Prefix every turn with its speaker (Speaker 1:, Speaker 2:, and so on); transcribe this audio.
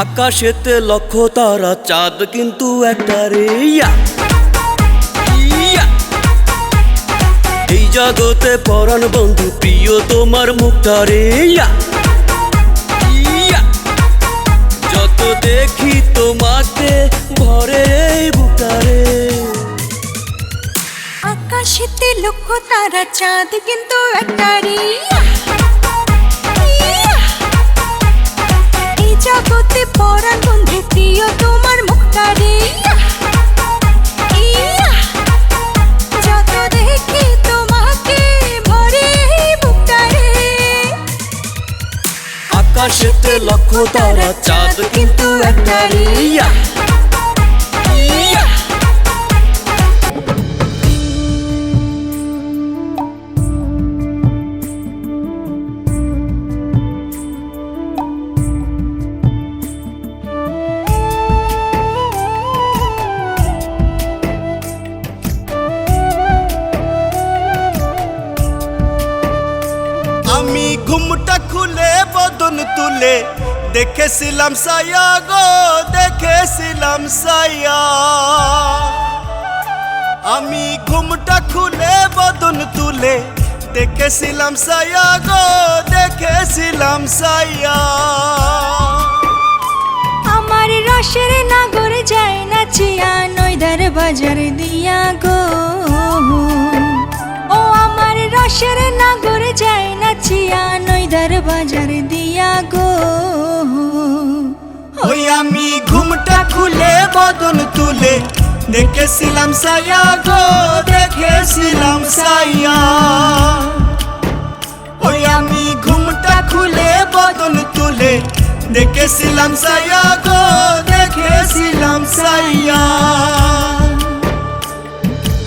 Speaker 1: আকাশেতে লক্ষ তারা, চাঁদ কিন্তু একটা রে। এই জগতে পরাণ বন্ধু, প্রিয় তোমার মুখটা রে। যত দেখি তোমাকে ভরে বুকটা
Speaker 2: আকাশেতে লক্ষ তারা, চাঁদ কিন্তু একটা রে
Speaker 1: আকাশেতে লক্ষ তারা চাঁদ কিন্তু একটা
Speaker 3: আমি ঘুমটা খুলে বদন তুলে দেখেছিলাম সায়া গো, দেখেছিলাম সায়া আমি ঘুমটা খুলে বদন তুলে দেখেছিলাম সায়া গো, দেখেছিলাম সায়া
Speaker 2: আমার রসের নাগর যায় না চিয়া, নইদার বাজার দিয়া গো। ও আমার রসের নাগর বাজার দিয়া গো
Speaker 3: ওই আমি ঘুমটা খুলে বদন তুলে দেখেছিলাম সায়া গো দেখেছিলাম সায়া ওই আমি ঘুমটা খুলে বদন তুলে দেখেছিলাম সায়া গো